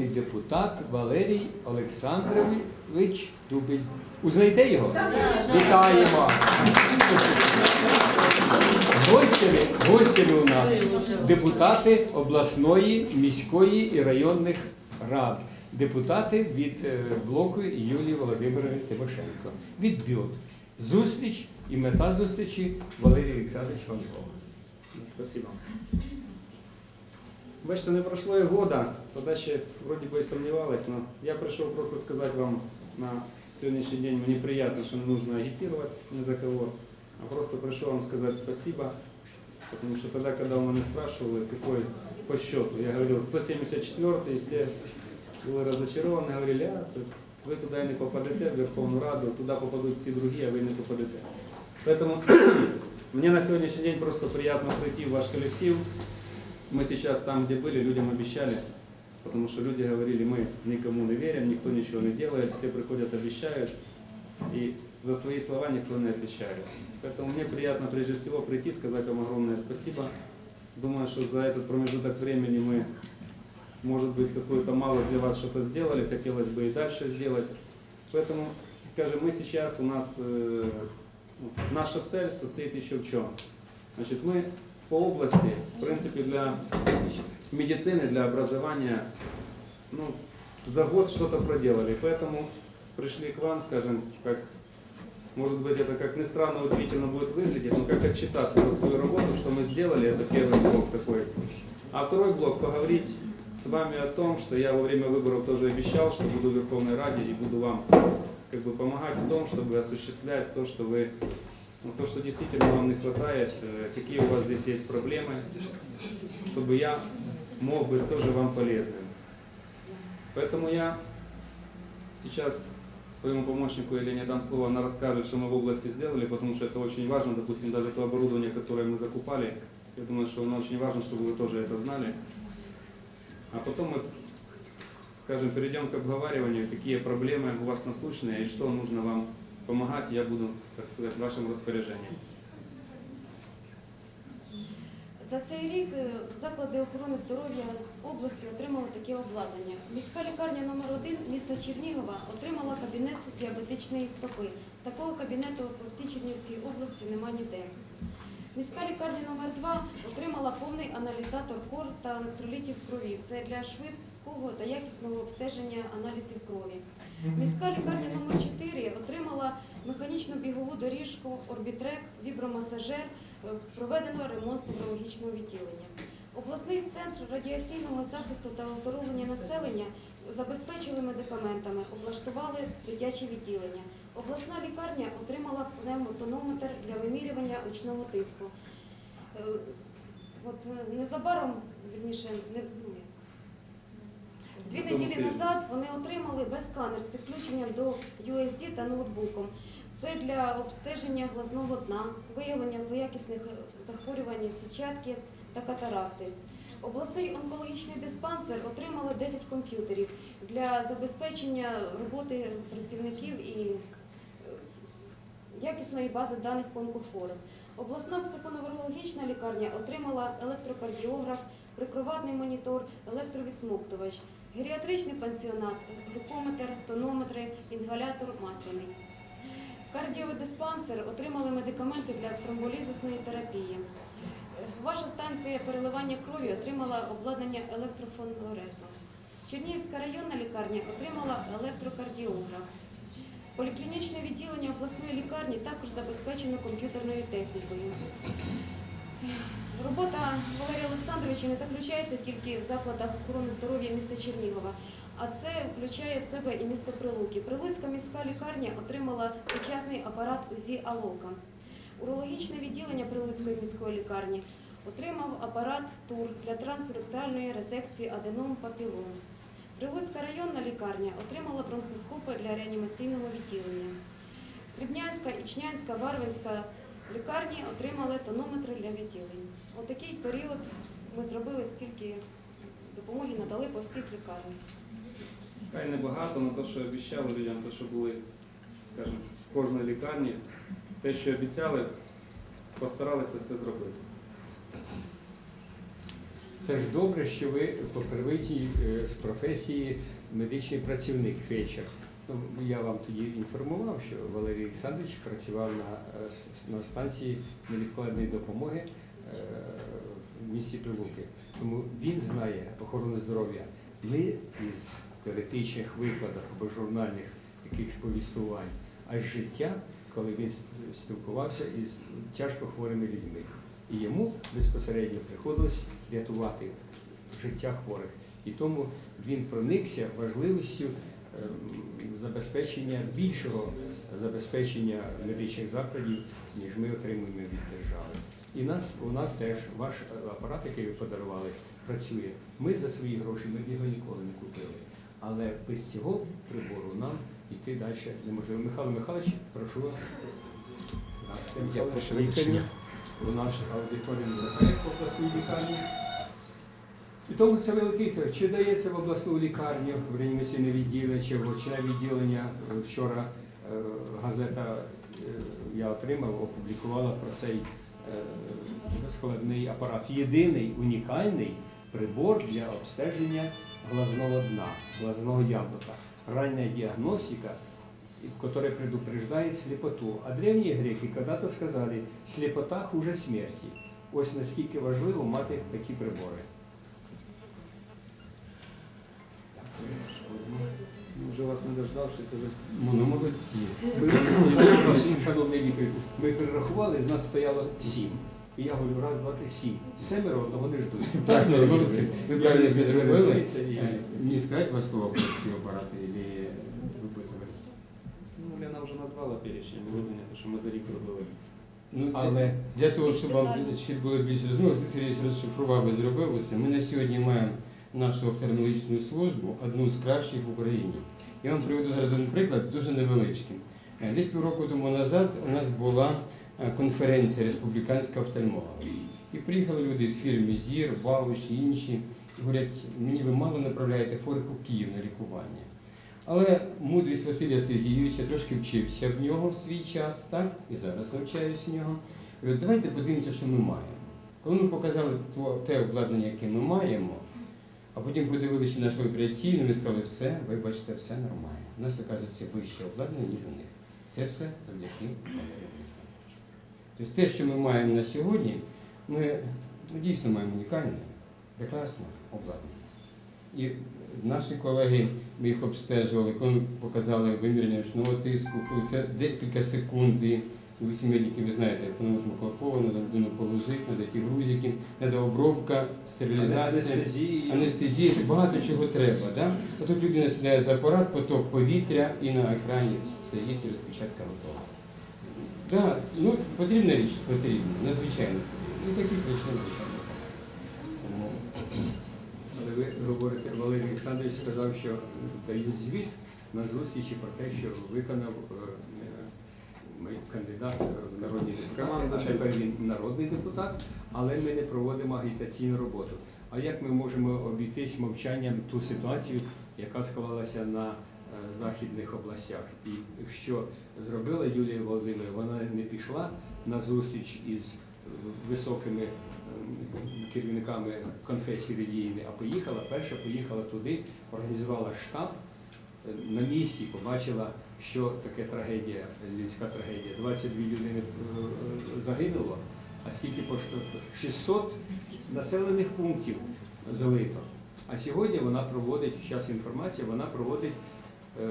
народний депутат Валерій Олександрович Дубель. Узнаєте його? Вітаємо! Гостями, гостями у нас депутати обласної, міської і районних рад. Депутати від е, блоку Юлії Володимирівни Тимошенко. Від БЮТ. Зустріч і мета зустрічі Валерій Олександрович вам слово. Спасибо. Бачите, не пройшло і года, тоді ще вроді би і сомневалась, но я прийшов просто сказати вам на сьогоднішній день, мені приємно, що не нужно агітувати ні за кого, а просто прийшов вам сказати спасибо, потому что тогда, когда у меня спрашивали, какой по счету, я говорил 174 и все были разочарованы, говорили, а, це ви туди не попадете, в Верховну Раду, туди попадуть всі другі, а ви не попадете. Поэтому мне на сегодняшний день просто приятно прийти в ваш коллектив. Мы сейчас там, где были, людям обещали, потому что люди говорили, мы никому не верим, никто ничего не делает, все приходят, обещают, и за свои слова никто не отвечает. Поэтому мне приятно прежде всего прийти, сказать вам огромное спасибо. Думаю, что за этот промежуток времени мы, может быть, какое-то мало для вас что-то сделали, хотелось бы и дальше сделать. Поэтому, скажем, мы сейчас, у нас, э, наша цель состоит еще в чем? Значит, мы по области, в принципе, для медицины, для образования, ну, за год что-то проделали. Поэтому пришли к вам, скажем, как, может быть, это как ни странно, удивительно будет выглядеть, но как отчитаться за свою работу, что мы сделали, это первый блок такой. А второй блок поговорить с вами о том, что я во время выборов тоже обещал, что буду в Верховной Раде и буду вам как бы помогать в том, чтобы осуществлять то, что вы, ну, то, что действительно вам не хватает, э, какие у вас здесь есть проблемы, чтобы я мог быть тоже вам полезным. Поэтому я сейчас своему помощнику Елене дам слово, она расскажет, что мы в области сделали, потому что это очень важно, допустим, даже то оборудование, которое мы закупали, я думаю, что оно очень важно, чтобы вы тоже это знали. А потом мы, скажем, перейдем к обговариванию, какие проблемы у вас насущные и что нужно вам помогать, я буду, так сказать, в вашем распоряжении. За цей рік е, заклади охорони здоров'я області отримали таке обладнання. Міська лікарня номер 1 міста Чернігова отримала кабінет діабетичної стопи. Такого кабінету по всій Чернігівській області немає ніде. Міська лікарня номер 2 отримала повний аналізатор кор та електролітів крові. Це для швидкого та якісного обстеження аналізів крові. Міська лікарня номер 4 отримала механічну бігову доріжку, орбітрек, вібромасажер, е, проведено ремонт неврологічного відділення. Обласний центр радіаційного захисту та оздоровлення населення забезпечили медикаментами, облаштували дитяче відділення. Обласна лікарня отримала пневмотонометр для вимірювання очного тиску. Е, От е, незабаром, вірніше, не ну, Дві неділі назад вони отримали безсканер з підключенням до USD та ноутбуком. Це для обстеження глазного дна, виявлення злоякісних захворювань сітчатки та катаракти. Обласний онкологічний диспансер отримали 10 комп'ютерів для забезпечення роботи працівників і е, якісної бази даних по. Обласна психоневрологічна лікарня отримала електрокардіограф, прикроватний монітор, електровідсмоктувач, геріатричний пансіонат, глюкометр, тонометри, інгалятор масляний. Кардіодиспансер отримали медикаменти для тромболізисної терапії. Ваша станція переливання крові отримала обладнання електрофонорезу. Чернігівська районна лікарня отримала електрокардіограф. Поліклінічне відділення обласної лікарні також забезпечено комп'ютерною технікою. Робота Валерія Олександровича не заключається тільки в закладах охорони здоров'я міста Чернігова, а це включає в себе і місто Прилуки. Прилуцька міська лікарня отримала сучасний апарат УЗІ Алока. Урологічне відділення Прилуцької міської лікарні отримав апарат ТУР для трансректальної резекції аденом папілом. Прилуцька районна лікарня отримала бронхоскопи для реанімаційного відділення. Срібнянська, Ічнянська, Варвинська лікарні отримали тонометри для відділень. Отакий період ми зробили стільки допомоги надали по всіх лікарнях. Хай небагато, але те, що обіцяли людям, те, що були, скажімо, в кожній лікарні, те, що обіцяли, постаралися все зробити. Це ж добре, що ви по е, з професії медичний працівник фельдшер. Ну, я вам тоді інформував, що Валерій Олександрович працював на, е, на станції невідкладної допомоги в місті Прилуки. Тому він знає охорону здоров'я. Ми із теоретичних викладах або журнальних якихось повістувань, а з життя, коли він спілкувався із тяжко хворими людьми. І йому безпосередньо приходилось рятувати життя хворих. І тому він проникся важливістю ем, забезпечення більшого забезпечення медичних закладів, ніж ми отримуємо від держави. І нас, у нас теж ваш е, апарат, який ви подарували, працює. Ми за свої гроші ми його ніколи не купили. Але без цього прибору нам йти далі неможливо. Михайло Михайлович, прошу вас. Здравствуйте, Я прошу вибачення. У нас аудиторія не в обласній лікарні. І тому це великий тр- Чи дається в обласну лікарню, в реанімаційне відділення, чи в очне відділення. Вчора е, газета е, я отримав, опублікувала про цей складний апарат. Єдиний унікальний прибор для обстеження глазного дна, глазного яблука. Ранняя диагностика, яка предупреждает слепоту. А древні греки когда-то сказали, слепота хуже смерті. Ось наскільки важливо мати такі прибори. Вже вас не дождавшись, вже Ну, молодці. Шановний лікар, ми перерахували, з нас стояло сім. І я говорю, раз, два, три, сім. Семеро одного не ждуть. Так, ну, молодці. Ви правильно все зробили. Е, Мені сказати вас слово про ці апарати, або ви ну, Лена вже назвала перечень те, що ми за рік зробили. Ну, Але Для того, щоб вам було більше зрозуміло, Сергій розшифрував і зробив усе. Ми на сьогодні маємо нашу офтальмологічну службу, одну з кращих в Україні. Я вам приведу зараз один приклад, дуже невеличкий. Е, Десь півроку тому назад у нас була е, конференція республіканська офтальмолога. І приїхали люди з фірми ЗІР, Бауш і інші, і говорять, мені ви мало направляєте хворих у Київ на лікування. Але мудрість Василя Сергійовича трошки вчився в нього в свій час, так? І зараз навчаюся в нього. Говорю, давайте подивимося, що ми маємо. Коли ми показали те обладнання, яке ми маємо, а потім подивилися нашу операційну, ми сказали, все, вибачте, все нормально. У нас, оказується, вище обладнання, ніж у них. Це все завдяки Валерію Олександровичу. Тобто те, що ми маємо на сьогодні, ми ну, дійсно маємо унікальне, прекрасне обладнання. І наші колеги, ми їх обстежували, коли ми показали виміряння ручного тиску, коли це декілька секунд, і ви всі медики, ви знаєте, як воно микрофон, треба людину положити, треба ті грузики, треба обробка, стерилізація, анестезії. анестезія, багато чого треба. Да? А тут людина сідає за апарат, поток повітря і на екрані все є розпечатка готова. Да, ну, потрібна річ, потрібна, надзвичайно потрібна. І таких речей надзвичайно. Але ви говорите, Валерій Олександрович сказав, що дають звіт на зустрічі про те, що виконав е, кандидат в народні депутати, тепер він народний депутат, але ми не проводимо агітаційну роботу. А як ми можемо обійтись мовчанням ту ситуацію, яка склалася на е, західних областях? І що зробила Юлія Володимирівна, вона не пішла на зустріч із високими ем, керівниками конфесії релігійної, а поїхала, перша поїхала туди, організувала штаб е, на місці, побачила, що таке трагедія, людська трагедія. 22 людини е, е, загинуло, а скільки коштує? 600 населених пунктів залито. А сьогодні вона проводить, зараз інформація, вона проводить е,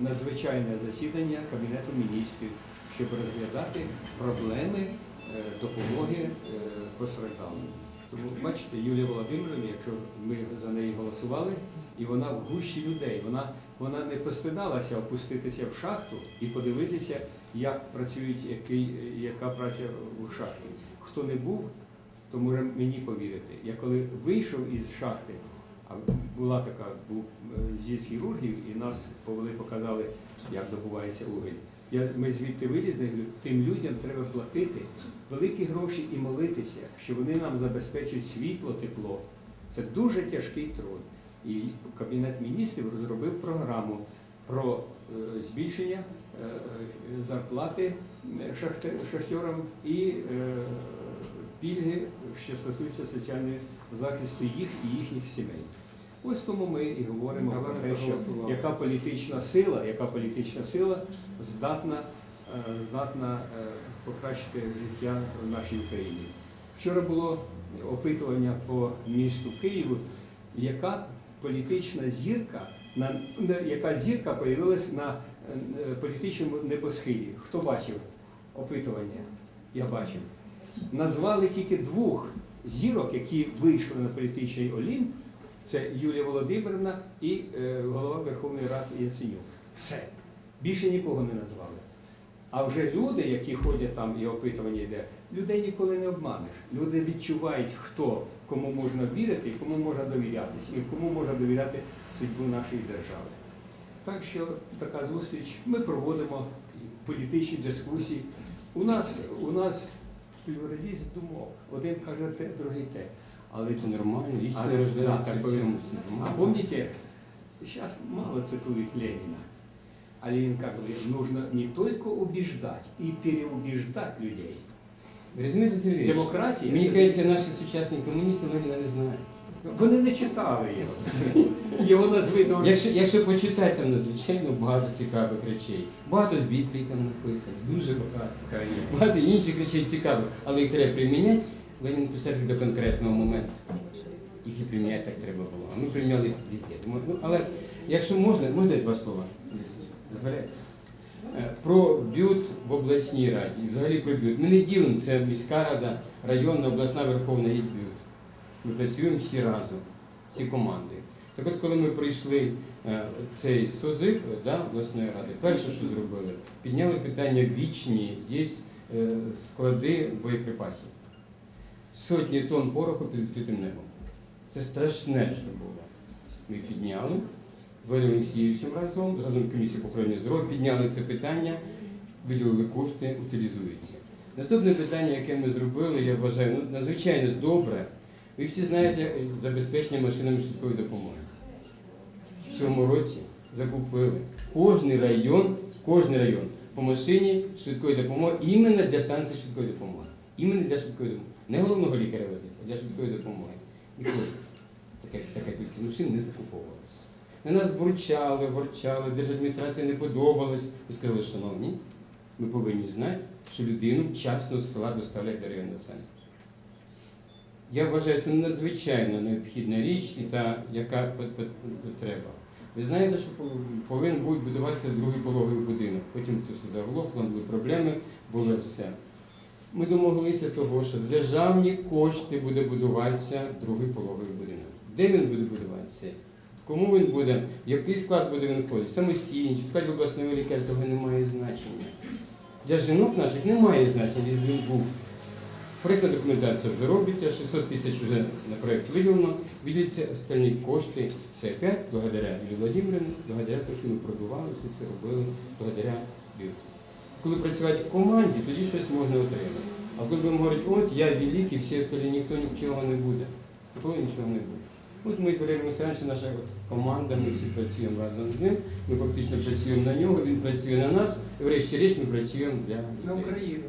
надзвичайне засідання Кабінету міністрів, щоб розглядати проблеми допомоги постраждалим. Тому бачите, Юлія Володимирівна, якщо ми за неї голосували, і вона в гущі людей, вона, вона не постидалася опуститися в шахту і подивитися, як працюють, який, яка праця у шахті. Хто не був, то може мені повірити. Я коли вийшов із шахти, а була така, був е, з'їзд хірургів, і нас повели, показали, як добувається уголь. Я, ми звідти вилізли, тим людям треба платити великі гроші і молитися, що вони нам забезпечать світло, тепло. Це дуже тяжкий труд. І Кабінет міністрів розробив програму про е, збільшення е, е, зарплати шахтерам і пільги, що стосуються соціального захисту їх і їхніх сімей. Ось тому ми і говоримо про те, що яка політична сила, яка політична сила здатна, здатна покращити життя в нашій Україні. Вчора було опитування по місту Києву, яка політична зірка, на, яка зірка появилась на е, політичному небосхилі. Хто бачив опитування? Я бачив. Назвали тільки двох зірок, які вийшли на політичний олімп. Це Юлія Володимирівна і е, голова Верховної Ради Яценюк. Все. Більше нікого не назвали. А вже люди, які ходять там і опитування йде, людей ніколи не обманеш. Люди відчувають, хто, кому можна вірити, кому можна довірятись, і кому можна довіряти судьбу нашої держави. Так що така зустріч. Ми проводимо політичні дискусії. У нас, у нас плюралізм думок. Один каже те, другий те. Але Це нормально, істина да, рождається А помните, сейчас мало цитуют Ленина, а Ленин как говорит, нужно не только убеждать и переубеждать людей. Розумієте, Сергій? Демократія Мені це- кажеться, наші сучасні комуністи Леніна не знають. Вони не читали його. Його назви до Якщо, якщо почитати, там надзвичайно багато цікавих речей. Багато з Біблії там написано, дуже багато. Багато інших речей цікавих, але їх треба приміняти. Ленін писав їх до конкретного моменту. Їх і приміняти так треба було. А ми приміняли їх везде. Тому, Ну, але якщо можна, можна я два слова? Дозволяєте? Е, Про бют в обласній раді, взагалі про бют. Ми не ділимо, це міська рада, районна, обласна, верховна є бют. Ми працюємо всі разом, всі команди. Так от, коли ми прийшли е, цей созив е, да, обласної ради, перше, що зробили, підняли питання вічні, є склади боєприпасів. Сотні тонн пороху під відкритим небом. Це страшне, що було. Ми підняли Валерієм Олексійовичем разом, разом з комісією по охороні здоров'я, підняли це питання, виділили кошти, утилізуються. Наступне питання, яке ми зробили, я вважаю, ну, надзвичайно добре. Ви всі знаєте е, забезпечення машинами швидкої допомоги. В цьому році закупили кожний район, кожний район по машині швидкої допомоги іменно для станції швидкої допомоги. Іменно для швидкої допомоги. Не головного лікаря возити, а для швидкої допомоги. І коли така, така кількість машин не закуповувалася. На нас бурчали, ворчали, держадміністрація не подобалось. Ми сказали, шановні, ми повинні знати, що людину вчасно з села доставляють до районного центру. Я вважаю, це надзвичайно необхідна річ і та, яка треба. Ви знаєте, що повинен був будуватися другий пологовий будинок. Потім це все заглохло, були проблеми, було все. Ми домоглися того, що за державні кошти буде будуватися другий пологовий будинок. Де він буде будуватися? Кому він буде, в який склад буде він входити? Самостійно, чи в складі обласного лікаря, того не має значення. Для жінок наших немає значення, він був. Проєктна документація вже робиться, 600 тисяч вже на проєкт виділено, виділяться остальні кошти. Це опять благодаря Юлії Володимирівні, благодаря тому, що ми продували, все це робили, благодаря бюту. Коли працювати в команді, тоді щось можна отримати. А коли будемо говорити, от я великий, всі остальні, ніхто нічого не буде. Коли нічого не буде. От ми з Валерієм Олександровичем, наша команда, ми всі працюємо разом з ним, ми фактично працюємо на нього, він працює на нас, і врешті-решт ми працюємо для на людей. Україну.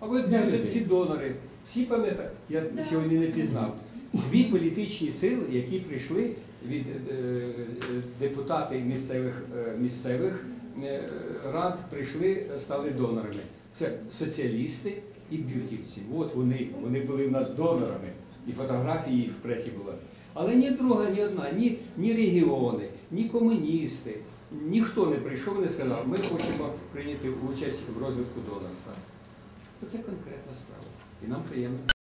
А ви знаєте, всі донори, всі пам'ятають, я Да. сьогодні не пізнав. Дві політичні сили, які прийшли від е, е, депутатів місцевих, е, місцевих е, рад, прийшли, стали донорами. Це соціалісти і б'ютівці. От вони, вони були в нас донорами. І фотографії в пресі були. Але ні друга, ні одна, ні, ні регіони, ні комуністи, ніхто не прийшов і не сказав, ми хочемо прийняти участь в розвитку донорства. Це конкретна справа. І нам приємно.